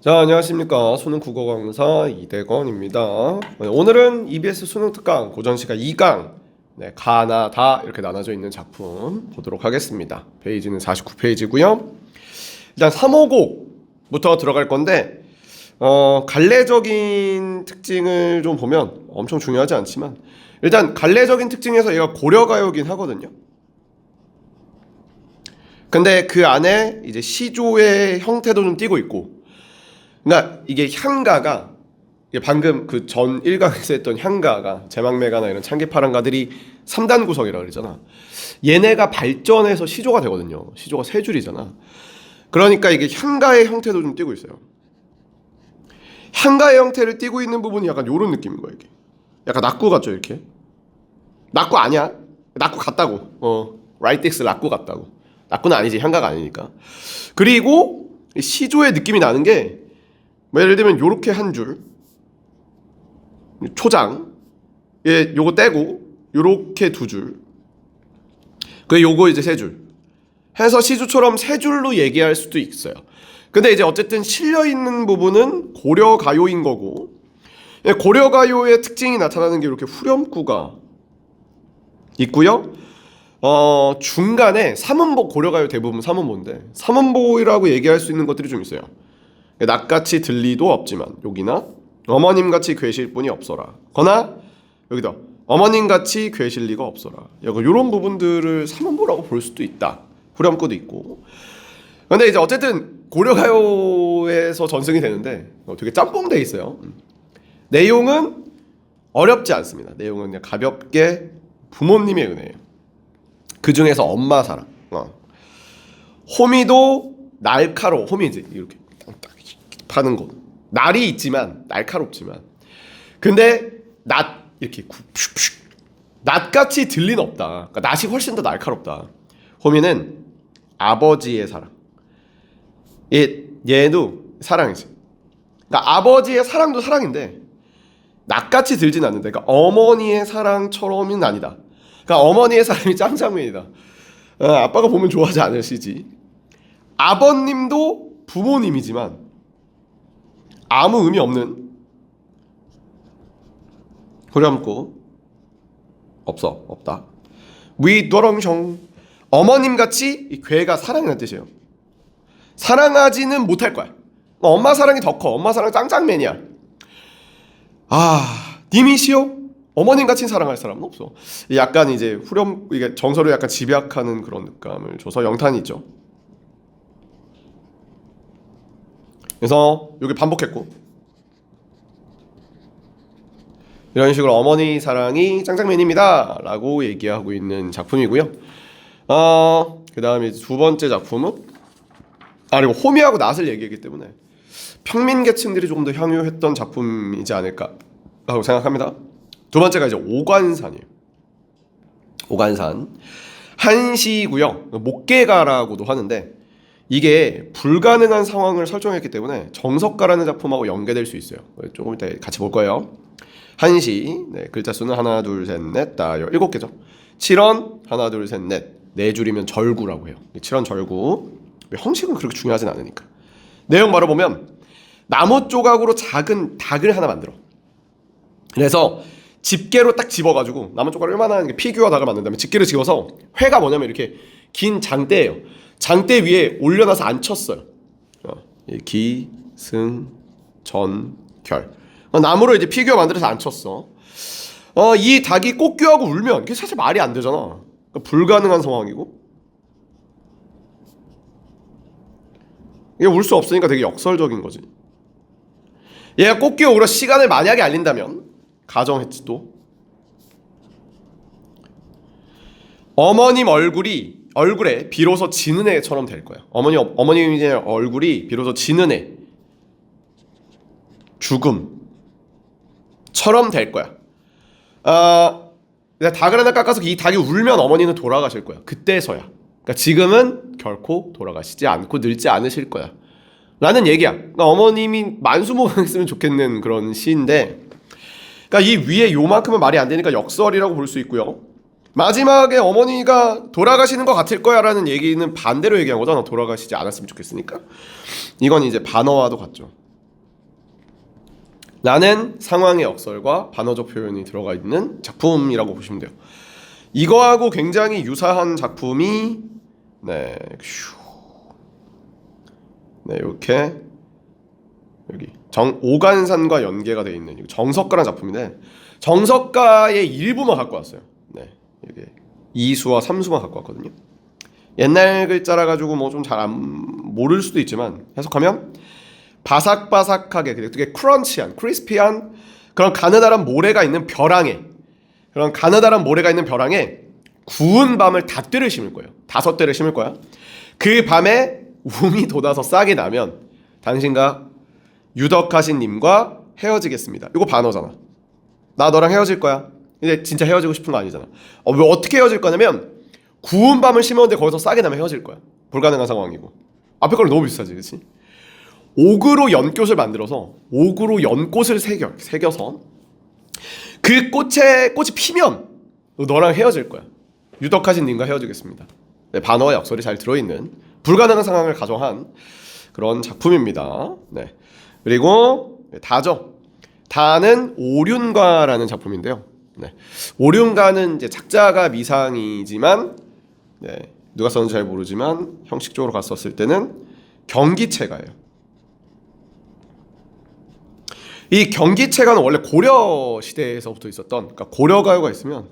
자 안녕하십니까. 수능 국어 강사 이대건입니다. 오늘은 EBS 수능 특강 고전 시간 2강. 네, 가나 다 이렇게 나눠져 있는 작품 보도록 하겠습니다. 페이지는 49페이지고요. 일단 3호곡부터 들어갈 건데 어, 갈래적인 특징을 좀 보면 엄청 중요하지 않지만 일단 갈래적인 특징에서 얘가 고려가요긴 하거든요. 근데 그 안에 이제 시조의 형태도 좀 띄고 있고 그러니까 이게 향가가 방금 그 전 1강에서 했던 향가가 제망매가나 이런 창기파랑가들이 3단 구성이라고 그러잖아. 얘네가 발전해서 시조가 되거든요. 시조가 세 줄이잖아. 그러니까 이게 향가의 형태도 좀 띄고 있어요. 향가의 형태를 띄고 있는 부분이 약간 요런 느낌인 거야, 이게. 약간 낙구 같죠, 이렇게. 낙구 아니야. 낙구 같다고. 어. 라이텍스 낙구 같다고. 낙구는 아니지. 향가가 아니니까. 그리고 시조의 느낌이 나는 게 뭐 예를 들면 요렇게 한 줄 초장 예 요거 떼고 요렇게 두줄 그 요거 이제 세 줄 해서 시주처럼 세 줄로 얘기할 수도 있어요. 근데 이제 어쨌든 실려 있는 부분은 고려 가요인 거고 예, 고려 가요의 특징이 나타나는 게 이렇게 후렴구가 있고요. 어 중간에 삼음보 고려 가요 대부분 삼음보인데 삼음보라고 얘기할 수 있는 것들이 좀 있어요 낯같이 들리도 없지만 여기나 어머님같이 괴실 분이 없어라. 거나 여기다 어머님같이 괴실 리가 없어라. 약간 이런 부분들을 삼원보라고 볼 수도 있다. 후렴구도 있고. 근데 이제 어쨌든 고려가요에서 전승이 되는데 어, 되게 짬뽕 돼 있어요. 음. 내용은 어렵지 않습니다. 내용은 그냥 가볍게 부모님의 은혜예요. 그 중에서 엄마 사랑. 어. 호미도 날카로워. 호미 이제 이렇게 딱 파는 거. 날이 있지만 날카롭지만 근데 낫 이렇게 푹푹 낫같이 들린 없다. 그러니까 낫이 훨씬 더 날카롭다. 호미는 아버지의 사랑. 얘 얘도 사랑이지. 그러니까 아버지의 사랑도 사랑인데 낫같이 들진 않는데 그러니까 어머니의 사랑처럼은 아니다. 그러니까 어머니의 사랑이 짱짱맨이다. 어, 아빠가 보면 좋아하지 않으시지. 아버님도 부모님이지만 아무 의미 없는 후렴구 없어 없다. 위도렁숑 어머님 같이 이 괴가 사랑이라는 뜻이에요. 사랑하지는 못할 거야. 엄마 사랑이 더 커. 엄마 사랑 짱짱맨이야. 아 님이시여 어머님 같이 사랑할 사람은 없어. 약간 이제 후렴 이게 정서를 약간 집약하는 그런 느낌을 줘서 영탄이 있죠 그래서 여기 반복했고. 이런 식으로 어머니 사랑이 짱짱맨입니다. 라고 얘기하고 있는 작품이고요. 어, 그 다음에 두 번째 작품은 아 그리고 호미하고 낫을 얘기했기 때문에 평민 계층들이 조금 더 향유했던 작품이지 않을까 라고 생각합니다. 두 번째가 이제 오관산이에요. 오관산. 한시고요 목계가라고도 하는데 이게 불가능한 상황을 설정했기 때문에 정석가라는 작품하고 연계될 수 있어요. 조금 이따 같이 볼 거예요. 한시 네, 글자 수는 하나 둘셋넷 다 일곱 개죠. 7원 하나 둘셋넷네 줄이면 절구라고 해요. 7원 절구 형식은 그렇게 중요하진 않으니까 내용 바로 보면 나무 조각으로 작은 닭을 하나 만들어. 그래서 집게로 딱 집어가지고 나무 조각을 얼마나 피규어 닭을 만든 다음에 집게를 집어서 회가 뭐냐면 이렇게 긴 장대예요. 장대 위에 올려놔서 앉혔어요. 어, 기, 승, 전, 결. 어, 나무로 이제 피규어 만들어서 앉혔어. 어, 이 닭이 꽃귀하고 울면 이게 사실 말이 안 되잖아. 그러니까 불가능한 상황이고. 이게 울 수 없으니까 되게 역설적인 거지. 얘가 꽃귀어 울어 시간을 만약에 알린다면 가정했지 또. 어머님 얼굴이 얼굴에 비로소 지는 애처럼 될 거야. 어머니 어머님의 얼굴이 비로소 지는 애 죽음처럼 될 거야. 아 내가 닭을 하나 깎아서 이 닭이 울면 어머니는 돌아가실 거야. 그때서야. 그러니까 지금은 결코 돌아가시지 않고 늙지 않으실 거야. 라는 얘기야. 그러니까 어머님이 만수무강했으면 좋겠는 그런 시인데, 그러니까 이 위에 요만큼은 말이 안 되니까 역설이라고 볼 수 있고요. 마지막에 어머니가 돌아가시는 것 같을 거야라는 얘기는 반대로 얘기한 거잖아. 돌아가시지 않았으면 좋겠으니까. 이건 이제 반어와도 같죠. 라는 상황의 역설과 반어적 표현이 들어가 있는 작품이라고 보시면 돼요. 이거하고 굉장히 유사한 작품이 네, 휴. 네 이렇게 여기 정 오간산과 연계가 되어 있는 정석가라는 작품인데 정석가의 일부만 갖고 왔어요. 네, 이게 2수와 3수만 갖고 왔거든요. 옛날 글자라 가지고 뭐 좀잘안 모를 수도 있지만 해석하면 바삭바삭하게 되게 크런치한 크리스피한 그런 가느다란 모래가 있는 벼랑에 그런 가느다란 모래가 있는 벼랑에 구운 밤을 닷 대를 심을 거예요. 다섯 대를 심을 거야. 그 밤에 움이 돋아서 싹이 나면 당신과 유덕하신 님과 헤어지겠습니다. 이거 반어잖아. 나 너랑 헤어질 거야. 근데 진짜 헤어지고 싶은 거 아니잖아. 어, 왜 어떻게 헤어질 거냐면 구운 밤을 심었는데 거기서 싹이 나면 헤어질 거야. 불가능한 상황이고. 앞에 거는 너무 비싸지, 그렇지? 옥으로 연꽃을 만들어서 옥으로 연꽃을 새겨 새겨서 그 꽃에 꽃이 피면 너랑 헤어질 거야. 유덕하신 님과 헤어지겠습니다. 네, 반어와 역설이 잘 들어있는 불가능한 상황을 가정한 그런 작품입니다. 네. 그리고 다죠. 다는 오륜가라는 작품인데요. 네. 오륜가는 이제 작자가 미상이지만 네. 누가 썼는지 잘 모르지만 형식적으로 갔었을 때는 경기체가예요. 이 경기체가는 원래 고려 시대에서부터 있었던 그러니까 고려 가요가 있으면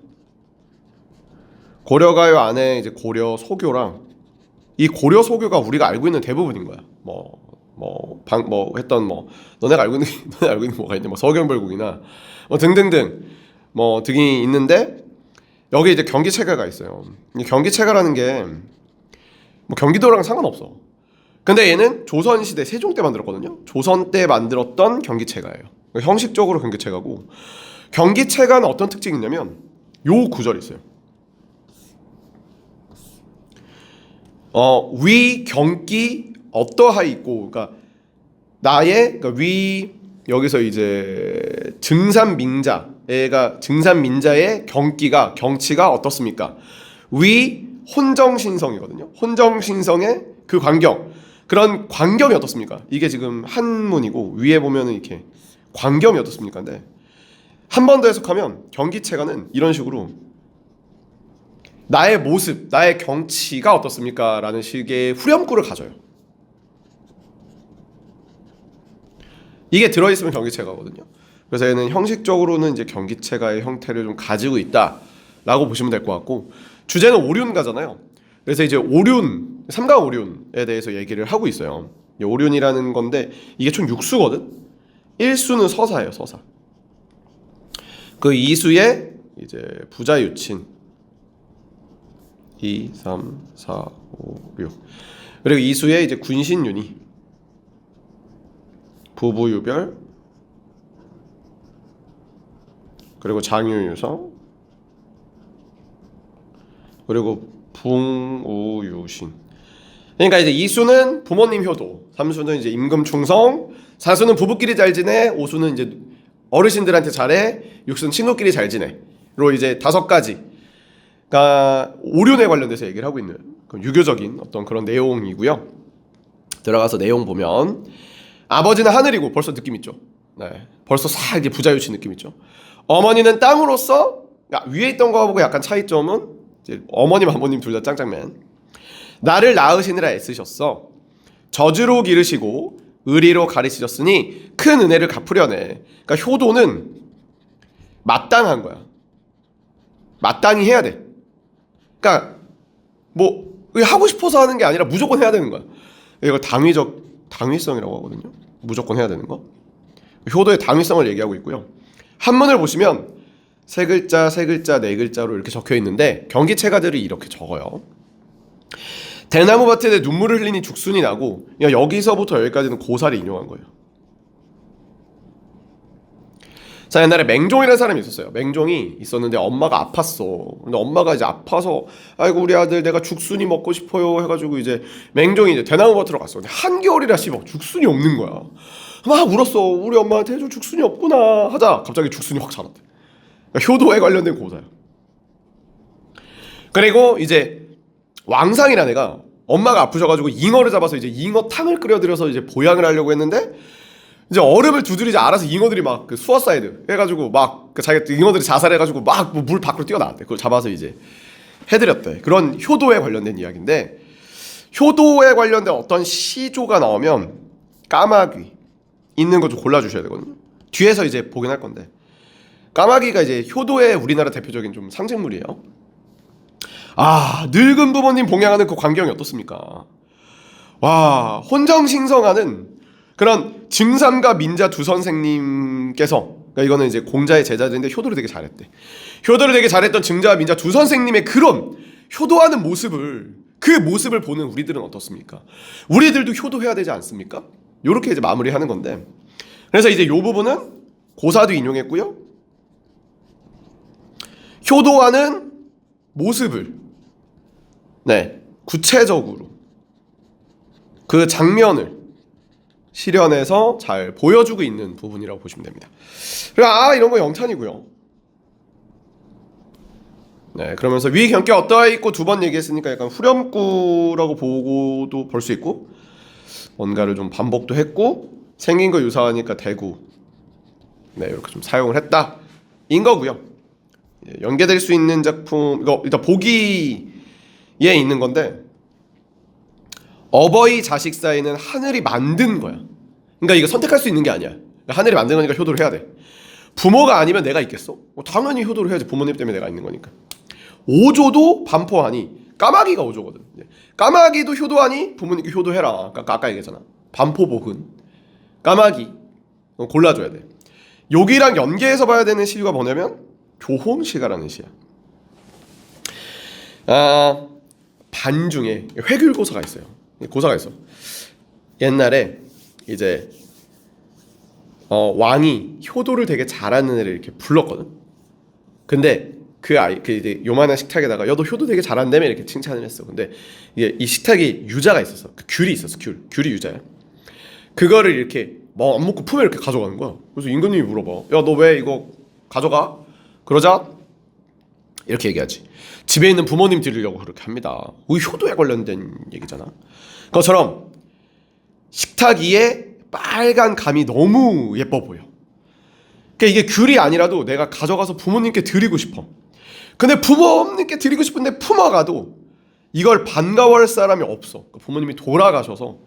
고려 가요 안에 이제 고려 소교랑 이 고려 소교가 우리가 알고 있는 대부분인 거야. 뭐 뭐방뭐 했던 뭐 너네가 알고 있는 너네 알고 있는 뭐가 있냐 뭐 서경별국이나 뭐 등등등 뭐 등이 있는데 여기 이제 경기체가가 있어요. 이 경기체가라는 게 뭐 경기도랑 상관없어. 근데 얘는 조선 시대 세종 때 만들었거든요. 조선 때 만들었던 경기체가예요. 형식적으로 경기체가고 경기체가는 어떤 특징이 있냐면 요 구절이 있어요. 어, 위 경기 어떠하이고 그러니까 나의 그러니까 위 여기서 이제 증산민자 애가 증산민자의 경기가 경치가 어떻습니까? 위 혼정신성이거든요. 혼정신성의 그 광경 그런 광경이 어떻습니까? 이게 지금 한문이고 위에 보면은 이렇게 광경이 어떻습니까? 근데 한번 더 해석하면 경기체가는 이런 식으로 나의 모습, 나의 경치가 어떻습니까? 라는 식의 후렴구를 가져요. 이게 들어있으면 경기체가거든요. 그래서 얘는 형식적으로는 이제 경기체가의 형태를 좀 가지고 있다라고 보시면 될 것 같고 주제는 오륜가잖아요. 그래서 이제 오륜, 삼가 오륜에 대해서 얘기를 하고 있어요. 이 오륜이라는 건데 이게 총 6수거든. 1수는 서사예요, 서사. 그 2수에 이제 부자 유친 2, 3, 4, 5, 6 그리고 2수에 이제 군신윤이 부부유별 그리고 장유유서 그리고 붕우유신 그러니까 이제 이수는 부모님 효도, 삼수는 이제 임금 충성, 사수는 부부끼리 잘 지내, 오수는 이제 어르신들한테 잘해, 육수는 친구끼리 잘 지내 로 이제 다섯 가지 그러니까 오륜에 관련돼서 얘기를 하고 있는 그 유교적인 어떤 그런 내용이고요. 들어가서 내용 보면 아버지는 하늘이고 벌써 느낌 있죠. 네, 벌써 싹 이제 부자유치 느낌 있죠. 어머니는 땅으로서 그러니까 위에 있던 거하고 약간 차이점은 어머님 아버님 둘 다 짱짱맨. 나를 낳으시느라 애쓰셨어. 저주로 기르시고 의리로 가르치셨으니 큰 은혜를 갚으려네. 그러니까 효도는 마땅한 거야. 마땅히 해야 돼. 그러니까 뭐 하고 싶어서 하는 게 아니라 무조건 해야 되는 거야. 이거 당위적 당위성이라고 하거든요. 무조건 해야 되는 거. 효도의 당위성을 얘기하고 있고요. 한문을 보시면 세 글자, 세 글자, 네 글자로 이렇게 적혀 있는데 경기체가들이 이렇게 적어요. 대나무 밭에 눈물을 흘리니 죽순이 나고 그러니까 여기서부터 여기까지는 고사를 인용한 거예요. 자 옛날에 맹종이라는 사람이 있었어요. 맹종이 있었는데 엄마가 아팠어. 근데 엄마가 이제 아파서 아이고 우리 아들 내가 죽순이 먹고 싶어요 해가지고 이제 맹종이 이제 대나무 밭으로 갔어. 한겨울이라 씨발 죽순이 없는 거야. 막 울었어. 우리 엄마한테 해줘 죽순이 없구나 하자 갑자기 죽순이 확 자랐대. 그러니까 효도에 관련된 고사야. 그리고 이제 왕상이라는 애가 엄마가 아프셔가지고 잉어를 잡아서 이제 잉어 탕을 끓여드려서 이제 보양을 하려고 했는데 이제 얼음을 두드리자 알아서 잉어들이 막 그 수어사이드 해가지고 막 그 자기 잉어들이 자살해가지고 막뭐물 밖으로 뛰어나왔대. 그걸 잡아서 이제 해드렸대. 그런 효도에 관련된 이야기인데 효도에 관련된 어떤 시조가 나오면 까마귀 있는 거 좀 골라주셔야 되거든요. 뒤에서 이제 보긴 할 건데 까마귀가 이제 효도의 우리나라 대표적인 좀 상징물이에요. 아 늙은 부모님 봉양하는 그 광경이 어떻습니까? 와 혼정신성하는 그런 증삼과 민자 두 선생님께서 그러니까 이거는 이제 공자의 제자들인데 효도를 되게 잘했대. 효도를 되게 잘했던 증자와 민자 두 선생님의 그런 효도하는 모습을 그 모습을 보는 우리들은 어떻습니까? 우리들도 효도해야 되지 않습니까? 요렇게 이제 마무리하는 건데 그래서 이제 요 부분은 고사도 인용했고요. 효도하는 모습을 네 구체적으로 그 장면을 실현해서 잘 보여주고 있는 부분이라고 보시면 됩니다. 그리고 아 이런 거 영찬이고요. 네 그러면서 위 경계 어떠하 있고 두 번 얘기했으니까 약간 후렴구라고 보고도 볼 수 있고 뭔가를 좀 반복도 했고 생긴 거 유사하니까 대구 네 이렇게 좀 사용을 했다 인 거고요. 예, 연계될 수 있는 작품 이거 일단 보기에 있는 건데 어버이 자식 사이는 하늘이 만든 거야. 그러니까 이거 선택할 수 있는 게 아니야. 그러니까 하늘이 만든 거니까 효도를 해야 돼. 부모가 아니면 내가 있겠어? 어, 당연히 효도를 해야지. 부모님 때문에 내가 있는 거니까. 오조도 반포하니 까마귀가 오조거든. 예. 까마귀도 효도하니 부모님께 효도해라. 아까, 아까 얘기했잖아. 반포복은 까마귀 어, 골라줘야 돼. 여기랑 연계해서 봐야 되는 시가 뭐냐면 조홍시가라는 시야. 아 반 중에 회귤고사가 있어요. 고사가 있어. 옛날에 이제 어, 왕이 효도를 되게 잘하는 애를 이렇게 불렀거든. 근데 그 아이 그 이제 요만한 식탁에다가 야 너 효도 되게 잘한다며 이렇게 칭찬을 했어. 근데 이게 이 식탁에 유자가 있었어. 그 귤이 있었어. 귤 귤이 유자야. 그거를 이렇게 뭐안 먹고 품에 이렇게 가져가는 거야. 그래서 임금님이 물어봐. 야 너 왜 이거 가져가? 그러자 이렇게 얘기하지. 집에 있는 부모님 드리려고 그렇게 합니다. 우리 효도에 관련된 얘기잖아. 그것처럼 식탁 위에 빨간 감이 너무 예뻐 보여. 그러니까 이게 귤이 아니라도 내가 가져가서 부모님께 드리고 싶어. 근데 부모님께 드리고 싶은데 품어가도 이걸 반가워할 사람이 없어. 그러니까 부모님이 돌아가셔서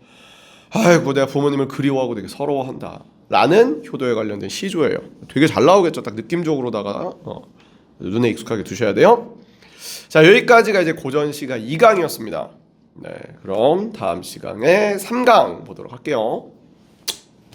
아이고 내가 부모님을 그리워하고 되게 서러워한다. 라는 효도에 관련된 시조예요. 되게 잘 나오겠죠. 딱 느낌적으로다가 어, 눈에 익숙하게 두셔야 돼요. 자 여기까지가 이제 고전 시가 2강이었습니다. 네, 그럼 다음 시간에 3강 보도록 할게요.